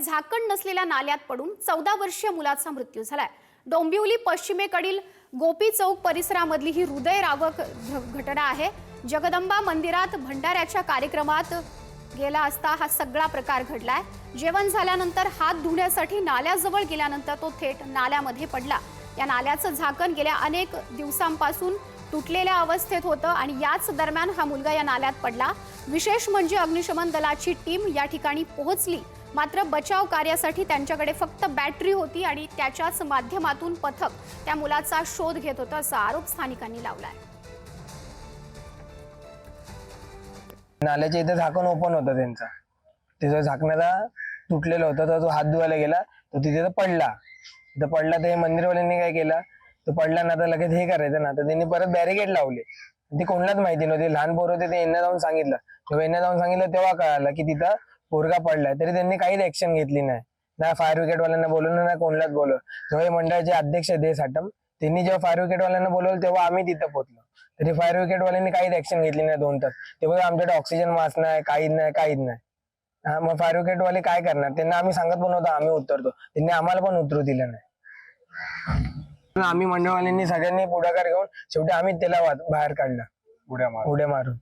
झाकण नसलेल्या नाल्यात पडून चौदा वर्षीय मुलाचा मृत्यू झालाय. डोंबिवली पश्चिमेकडील गोपी चौक परिसरामधली ही हृदयरावक घ- घटना आहे. जगदंबा मंदिरात भंडाऱ्याच्या कार्यक्रमात गेला असता हा सगळा प्रकार घडलाय. जेवण झाल्यानंतर हात धुण्यासाठी नाल्याजवळ गेल्यानंतर तो थेट नाल्यामध्ये पडला. या नाल्याचं झाकण गेल्या अनेक दिवसांपासून तुटलेल्या अवस्थेत होतं आणि याच दरम्यान हा मुलगा या नाल्यात पडला. विशेष म्हणजे अग्निशमन दलाची टीम या ठिकाणी पोहोचली. मात्र बचाव कार्यासाठी त्यांच्याकडे फक्त बॅटरी होती आणि त्याच्याच माध्यमातून पथक त्या मुलाचा शोध घेत होतं असा आरोप स्थानिकांनी लावलाय. नाल्याच्या इथे झाकण ओपन होतं त्यांचा. तिथं झाकण्याचा तुटलेलं होतं तर तो हात धुवायला गेला तो तिथे पडला. तिथं पडला तर हे मंदिरवाल्यांनी काय केलं? तो पडला ना तर लगेच हे करायचं ना तर त्यांनी परत बॅरिकेड लावले. ते कोणालाच माहिती नव्हती लहान पोर होते ते यांना जाऊन सांगितलं. तेव्हा यांना जाऊन सांगितलं तेव्हा कळालं की तिथं पोरगा पडलाय तरी त्यांनी काहीच ऍक्शन घेतली नाही. ना फायर ब्रिगेड वाल्यांना बोलवलं ना कोणालाच बोलवलं. तेव्हा हे मंडळाचे अध्यक्ष हे साटम त्यांनी जेव्हा फायर ब्रिगेड वाल्यांना बोलवलं तेव्हा आम्ही तिथं पोहोचलो. तरी फायर ब्रिगेड वाल्यांनी काहीच ऍक्शन घेतली नाही दोन तास. तेव्हा आमच्याकडे ऑक्सिजन मास्क नाही काहीच नाही काहीच नाही. हा, मग फायर ब्रिगेड वाले काय करणार? त्यांना आम्ही सांगत पण होतो आम्ही उतरतो. त्यांनी आम्हाला पण उतरू दिलं नाही. आम्ही मंडळवाल्यांनी सगळ्यांनी पुढाकार घेऊन शेवटी आम्ही त्याला बाहेर काढलं. उड्या मारून.